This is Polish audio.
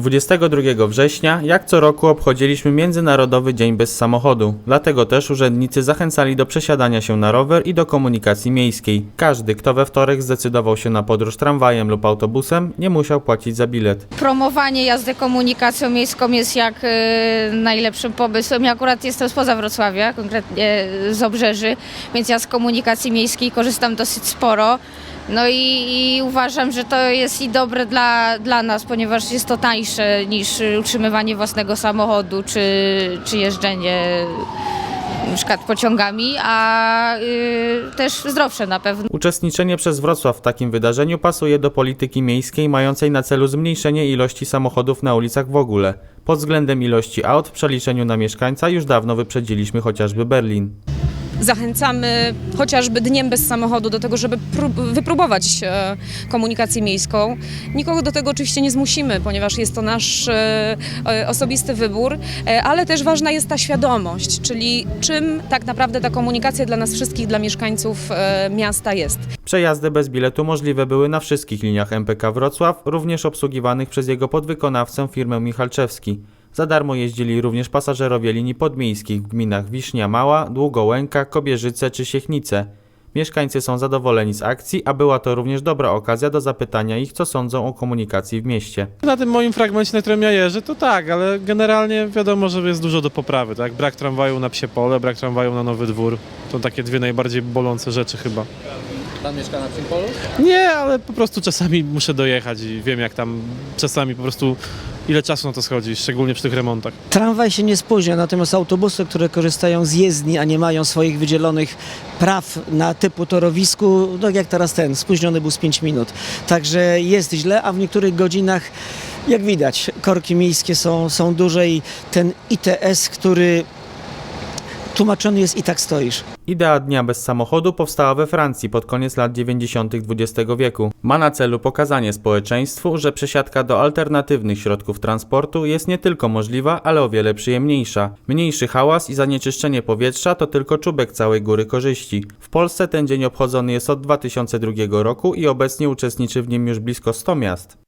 22 września, jak co roku, obchodziliśmy Międzynarodowy Dzień Bez Samochodu. Dlatego też urzędnicy zachęcali do przesiadania się na rower i do komunikacji miejskiej. Każdy, kto we wtorek zdecydował się na podróż tramwajem lub autobusem, nie musiał płacić za bilet. Promowanie jazdy komunikacją miejską jest jak y, najlepszym pomysłem. Ja akurat jestem spoza Wrocławia, konkretnie z Obrzeży, więc ja z komunikacji miejskiej korzystam dosyć sporo. No i, i uważam, że to jest i dobre dla, dla nas, ponieważ jest to tańsze niż utrzymywanie własnego samochodu czy, czy jeżdżenie na przykład pociągami, a y, też zdrowsze na pewno. Uczestniczenie przez Wrocław w takim wydarzeniu pasuje do polityki miejskiej mającej na celu zmniejszenie ilości samochodów na ulicach w ogóle. Pod względem ilości aut w przeliczeniu na mieszkańca już dawno wyprzedziliśmy chociażby Berlin. Zachęcamy chociażby dniem bez samochodu do tego, żeby prób- wypróbować e, komunikację miejską. Nikogo do tego oczywiście nie zmusimy, ponieważ jest to nasz e, e, osobisty wybór, ale też ważna jest ta świadomość, czyli czym tak naprawdę ta komunikacja dla nas wszystkich, dla mieszkańców miasta jest. Przejazdy bez biletu możliwe były na wszystkich liniach MPK Wrocław, również obsługiwanych przez jego podwykonawcę firmę Michalczewski. Za darmo jeździli również pasażerowie linii podmiejskich w gminach Wisznia Mała, Długołęka, Kobierzyce czy Siechnice. Mieszkańcy są zadowoleni z akcji, a była to również dobra okazja do zapytania ich, co sądzą o komunikacji w mieście. Na tym moim fragmencie, na którym ja jeżdżę, to tak, ale generalnie wiadomo, że jest dużo do poprawy, tak? Brak tramwaju na Psie Pole, brak tramwaju na Nowy Dwór. To takie dwie najbardziej bolące rzeczy chyba. Pan mieszka na Psim Polu? Nie, ale po prostu czasami muszę dojechać i wiem jak tam czasami po prostu ile czasu na to schodzi, szczególnie przy tych remontach. Tramwaj się nie spóźnia, natomiast autobusy, które korzystają z jezdni, a nie mają swoich wydzielonych praw na typu torowisku, no jak teraz ten, spóźniony był z 5 minut. Także jest źle, a w niektórych godzinach, jak widać, korki miejskie są, są duże i ten ITS, który tłumaczony jest i tak stoisz. Idea dnia bez samochodu powstała we Francji pod koniec lat 90. XX wieku. Ma na celu pokazanie społeczeństwu, że przesiadka do alternatywnych środków transportu jest nie tylko możliwa, ale o wiele przyjemniejsza. Mniejszy hałas i zanieczyszczenie powietrza to tylko czubek całej góry korzyści. W Polsce ten dzień obchodzony jest od 2002 roku i obecnie uczestniczy w nim już blisko 100 miast.